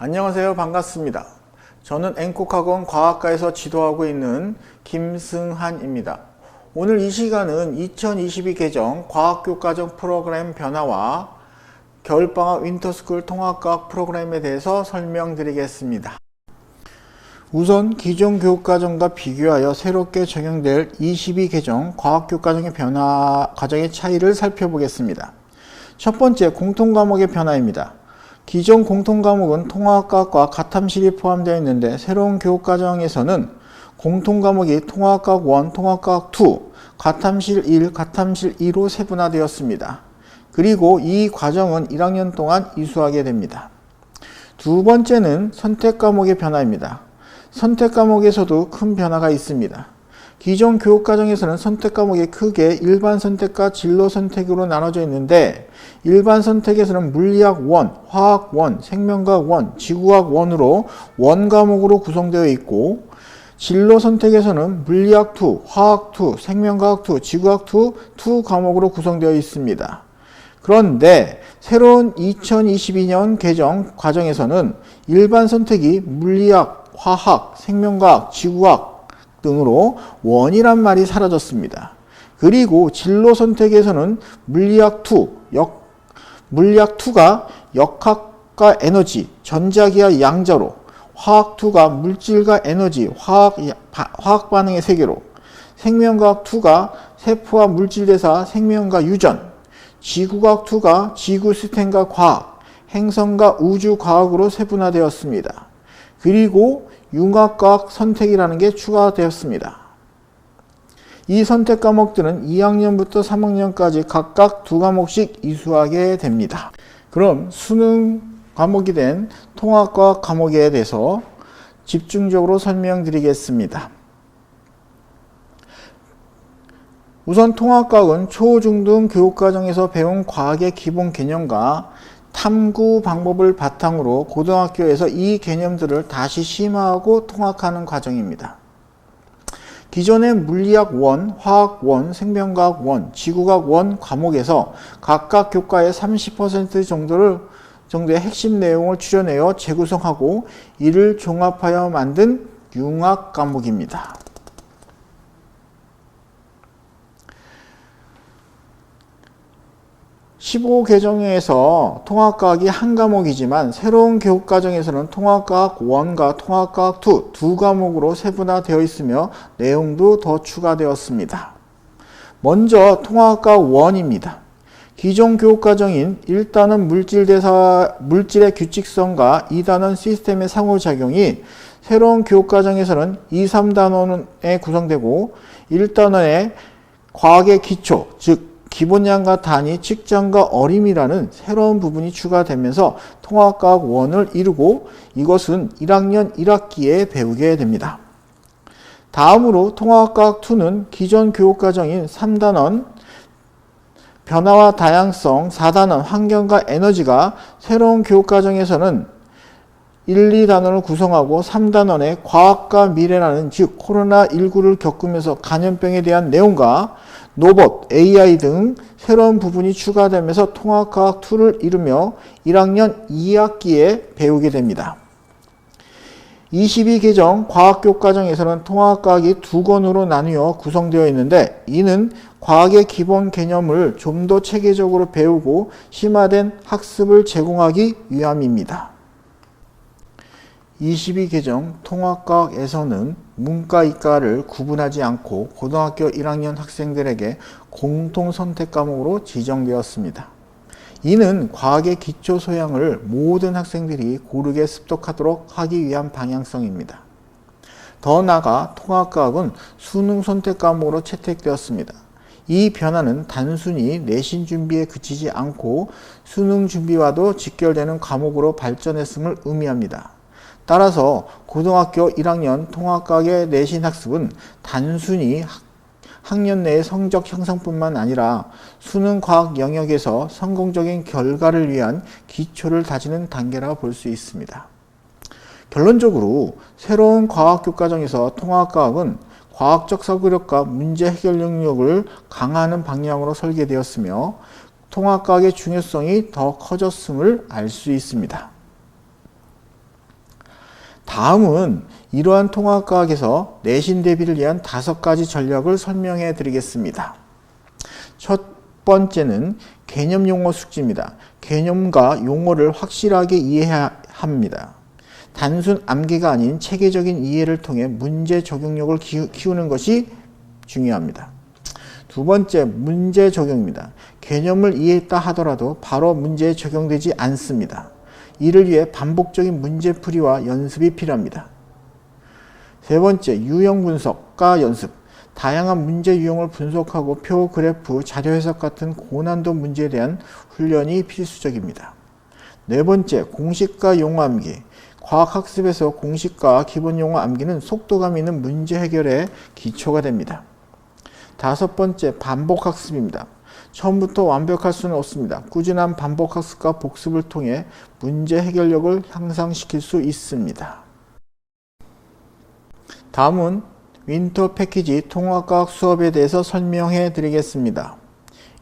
안녕하세요. 반갑습니다. 저는 앵콕학원 과학과에서 지도하고 있는 김승한입니다. 오늘 이 시간은 2022 개정 과학교과정 프로그램 변화와 겨울방학 윈터스쿨 통합과학 프로그램에 대해서 설명드리겠습니다. 우선 기존 교육과정과 비교하여 새롭게 적용될 22 개정 과학교과정의 변화 과정의 차이를 살펴보겠습니다. 첫 번째 공통과목의 변화입니다. 기존 공통 과목은 통합과학과 가탐실이 포함되어 있는데 새로운 교육과정에서는 공통 과목이 통합과학 1, 통합과학 2, 가탐실 1, 가탐실 2로 세분화되었습니다. 그리고 이 과정은 1학년 동안 이수하게 됩니다. 두 번째는 선택 과목의 변화입니다. 선택 과목에서도 큰 변화가 있습니다. 기존 교육 과정에서는 선택 과목이 크게 일반 선택과 진로 선택으로 나눠져 있는데 일반 선택에서는 물리학 1, 화학 1, 생명과학 1, 지구학 1으로 원 과목으로 구성되어 있고 진로 선택에서는 물리학 2, 화학 2, 생명과학 2, 지구학 2, 2 과목으로 구성되어 있습니다. 그런데 새로운 2022년 개정 과정에서는 일반 선택이 물리학, 화학, 생명과학, 지구학 등으로 원이란 말이 사라졌습니다. 그리고 진로 선택에서는 물리학 2, 역, 물리학 2가 역학과 에너지, 전자기와 양자로, 화학 2가 물질과 에너지, 화학, 화학 반응의 세계로, 생명과학 2가 세포와 물질 대사, 생명과 유전, 지구과학 2가 지구 시스템과 과학, 행성과 우주 과학으로 세분화되었습니다. 그리고 융합과학 선택이라는 게 추가되었습니다. 이 선택 과목들은 2학년부터 3학년까지 각각 두 과목씩 이수하게 됩니다. 그럼 수능 과목이 된 통합과학 과목에 대해서 집중적으로 설명드리겠습니다. 우선 통합과학은 초, 중, 등 교육과정에서 배운 과학의 기본 개념과 탐구 방법을 바탕으로 고등학교에서 이 개념들을 다시 심화하고 통합하는 과정입니다. 기존의 물리학 1, 화학 1, 생명과학 1, 지구과학 1 과목에서 각각 교과의 30% 정도를 정도의 핵심 내용을 추려내어 재구성하고 이를 종합하여 만든 융합 과목입니다. 15 개정에서 통합과학이 한 과목이지만 새로운 교육과정에서는 통합과학 1과 통합과학 2 두 과목으로 세분화되어 있으며 내용도 더 추가되었습니다. 먼저 통합과학 1입니다. 기존 교육과정인 1단은 물질 대사, 물질의 규칙성과 2단은 시스템의 상호작용이 새로운 교육과정에서는 2, 3단원에 구성되고 1단원의 과학의 기초, 즉 기본량과 단위, 측정과 어림이라는 새로운 부분이 추가되면서 통합과학 1을 이루고 이것은 1학년 1학기에 배우게 됩니다. 다음으로 통합과학 2는 기존 교육과정인 3단원 변화와 다양성, 4단원 환경과 에너지가 새로운 교육과정에서는 1, 2단원을 구성하고 3단원의 과학과 미래라는 즉 코로나19를 겪으면서 감염병에 대한 내용과 로봇, AI 등 새로운 부분이 추가되면서 통합과학 2를 이루며 1학년 2학기에 배우게 됩니다. 22 개정 과학교과정에서는 통합과학이 두 권으로 나뉘어 구성되어 있는데 이는 과학의 기본 개념을 좀 더 체계적으로 배우고 심화된 학습을 제공하기 위함입니다. 22 개정 통합과학에서는 문과, 이과를 구분하지 않고 고등학교 1학년 학생들에게 공통 선택 과목으로 지정되었습니다. 이는 과학의 기초 소양을 모든 학생들이 고르게 습득하도록 하기 위한 방향성입니다. 더 나아가 통합과학은 수능 선택 과목으로 채택되었습니다. 이 변화는 단순히 내신 준비에 그치지 않고 수능 준비와도 직결되는 과목으로 발전했음을 의미합니다. 따라서 고등학교 1학년 통합과학의 내신 학습은 단순히 학년 내의 성적 향상뿐만 아니라 수능 과학 영역에서 성공적인 결과를 위한 기초를 다지는 단계라 볼 수 있습니다. 결론적으로 새로운 과학 교과정에서 통합과학은 과학적 사고력과 문제 해결 능력을 강화하는 방향으로 설계되었으며 통합과학의 중요성이 더 커졌음을 알 수 있습니다. 다음은 이러한 통합과학에서 내신 대비를 위한 다섯 가지 전략을 설명해 드리겠습니다. 첫 번째는 개념 용어 숙지입니다. 개념과 용어를 확실하게 이해해야 합니다. 단순 암기가 아닌 체계적인 이해를 통해 문제 적용력을 키우는 것이 중요합니다. 두 번째, 문제 적용입니다. 개념을 이해했다 하더라도 바로 문제에 적용되지 않습니다. 이를 위해 반복적인 문제풀이와 연습이 필요합니다. 세 번째, 유형 분석과 연습. 다양한 문제 유형을 분석하고 표, 그래프, 자료 해석 같은 고난도 문제에 대한 훈련이 필수적입니다. 네 번째, 공식과 용어 암기. 과학학습에서 공식과 기본 용어 암기는 속도감 있는 문제 해결의 기초가 됩니다. 다섯 번째, 반복학습입니다. 처음부터 완벽할 수는 없습니다. 꾸준한 반복 학습과 복습을 통해 문제 해결력을 향상시킬 수 있습니다. 다음은 윈터 패키지 통합과학 수업에 대해서 설명해 드리겠습니다.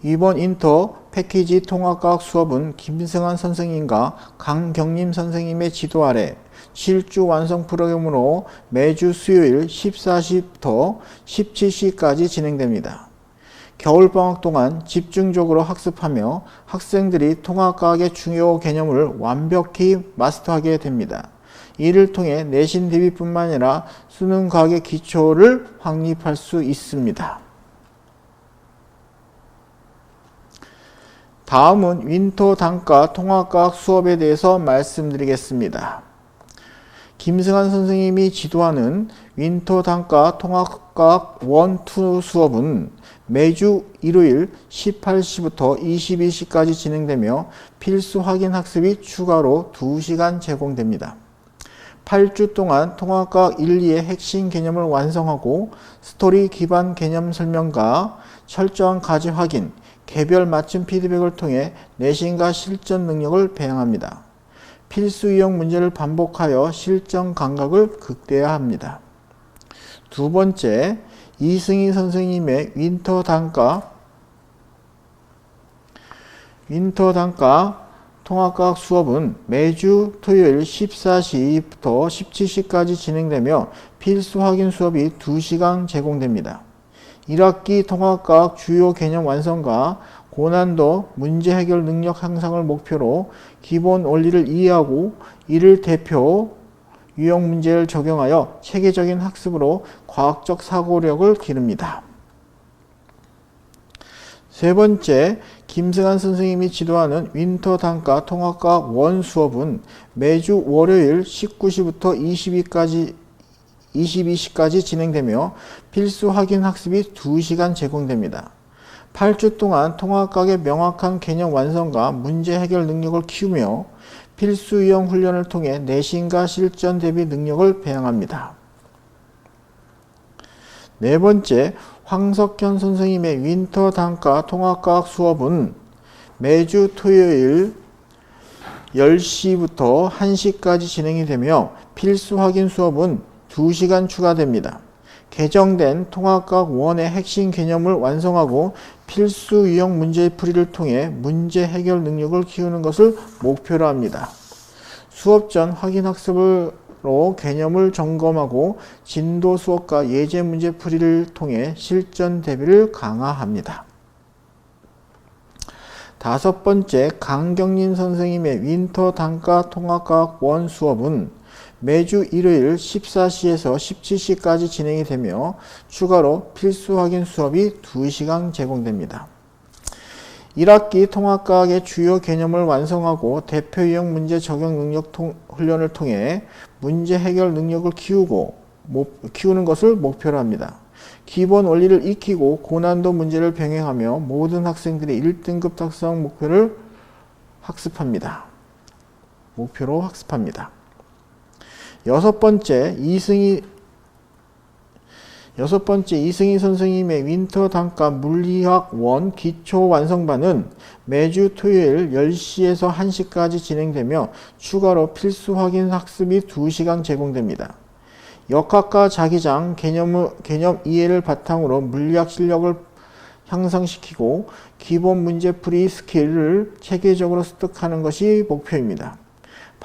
이번 인터 패키지 통합과학 수업은 김승환 선생님과 강경림 선생님의 지도 아래 실주 완성 프로그램으로 매주 수요일 14시부터 17시까지 진행됩니다. 겨울방학 동안 집중적으로 학습하며 학생들이 통합과학의 중요 개념을 완벽히 마스터하게 됩니다. 이를 통해 내신 대비뿐만 아니라 수능 과학의 기초를 확립할 수 있습니다. 다음은 윈터 단과 통합과학 수업에 대해서 말씀드리겠습니다. 김승환 선생님이 지도하는 윈터 단과 통합과학 1, 2 수업은 매주 일요일 18시부터 22시까지 진행되며 필수 확인 학습이 추가로 2시간 제공됩니다. 8주 동안 통합과학 1, 2의 핵심 개념을 완성하고 스토리 기반 개념 설명과 철저한 가지 확인, 개별 맞춤 피드백을 통해 내신과 실전 능력을 배양합니다. 필수 유형 문제를 반복하여 실전 감각을 극대화합니다. 두 번째, 이승희 선생님의 윈터 단과 윈터 단과 통합과학 수업은 매주 토요일 14시부터 17시까지 진행되며 필수 확인 수업이 2시간 제공됩니다. 1학기 통합과학 주요 개념 완성과 고난도 문제 해결 능력 향상을 목표로 기본 원리를 이해하고 이를 대표 유형 문제를 적용하여 체계적인 학습으로 과학적 사고력을 기릅니다. 세 번째, 김승환 선생님이 지도하는 윈터 단과 통합과학 원 수업은 매주 월요일 19시부터 22까지 22시까지 진행되며 필수 확인 학습이 2시간 제공됩니다. 8주 동안 통합과학의 명확한 개념 완성과 문제 해결 능력을 키우며 필수 유형 훈련을 통해 내신과 실전 대비 능력을 배양합니다. 네 번째, 황석현 선생님의 윈터 단과 통합과학 수업은 매주 토요일 10시부터 1시까지 진행이 되며 필수 확인 수업은 2시간 추가됩니다. 개정된 통합과학 원의 핵심 개념을 완성하고 필수 유형 문제 풀이를 통해 문제 해결 능력을 키우는 것을 목표로 합니다. 수업 전 확인 학습을 로 개념을 점검하고 진도 수업과 예제 문제 풀이를 통해 실전 대비를 강화합니다. 다섯 번째, 강경린 선생님의 윈터 단과 통합과학 원 수업은 매주 일요일 14시에서 17시까지 진행이 되며 추가로 필수 확인 수업이 2시간 제공됩니다. 1학기 통합과학의 주요 개념을 완성하고 대표 유형 문제 적용 능력 통, 훈련을 통해 문제 해결 능력을 키우고 모, 키우는 것을 목표로 합니다. 기본 원리를 익히고 고난도 문제를 병행하며 모든 학생들이 1등급 달성 목표를 학습합니다. 목표로 학습합니다. 여섯 번째, 이승희 여섯 번째 이승희 선생님의 윈터 단과 물리학 원 기초 완성반은 매주 토요일 10시에서 1시까지 진행되며 추가로 필수 확인 학습이 2시간 제공됩니다. 역학과 자기장 개념, 개념 이해를 바탕으로 물리학 실력을 향상시키고 기본 문제풀이 스킬을 체계적으로 습득하는 것이 목표입니다.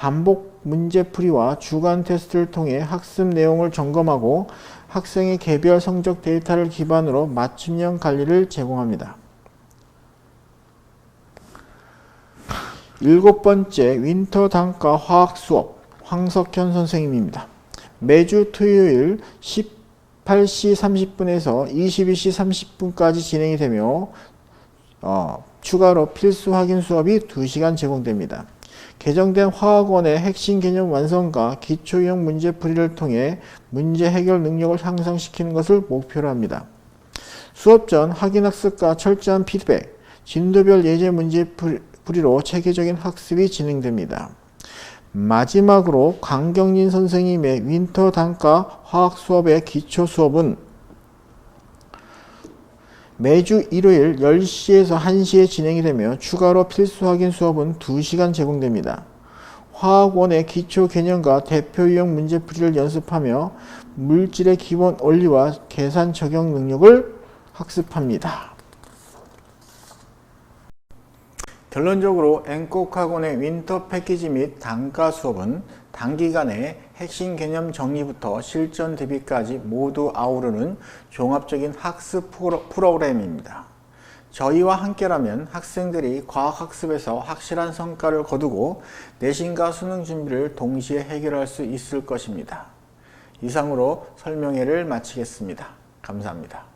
반복 문제풀이와 주간 테스트를 통해 학습 내용을 점검하고 학생의 개별 성적 데이터를 기반으로 맞춤형 관리를 제공합니다. 일곱 번째 윈터 단과 화학 수업 황석현 선생님입니다. 매주 토요일 18시 30분에서 22시 30분까지 진행이 되며 어, 추가로 필수 확인 수업이 2시간 제공됩니다. 개정된 화학원의 핵심 개념 완성과 기초형 문제 풀이를 통해 문제 해결 능력을 향상시키는 것을 목표로 합니다. 수업 전 확인 학습과 철저한 피드백, 진도별 예제 문제 풀이로 체계적인 학습이 진행됩니다. 마지막으로 강경린 선생님의 윈터 단과 화학 수업의 기초 수업은 매주 일요일 10시에서 1시에 진행이 되며 추가로 필수 확인 수업은 2시간 제공됩니다. 화학원의 기초 개념과 대표 유형 문제풀이를 연습하며 물질의 기본 원리와 계산 적용 능력을 학습합니다. 결론적으로 앵콕 학원의 윈터 패키지 및 단가 수업은 단기간에 핵심 개념 정리부터 실전 대비까지 모두 아우르는 종합적인 학습 프로- 프로그램입니다. 저희와 함께라면 학생들이 과학학습에서 확실한 성과를 거두고 내신과 수능 준비를 동시에 해결할 수 있을 것입니다. 이상으로 설명회를 마치겠습니다. 감사합니다.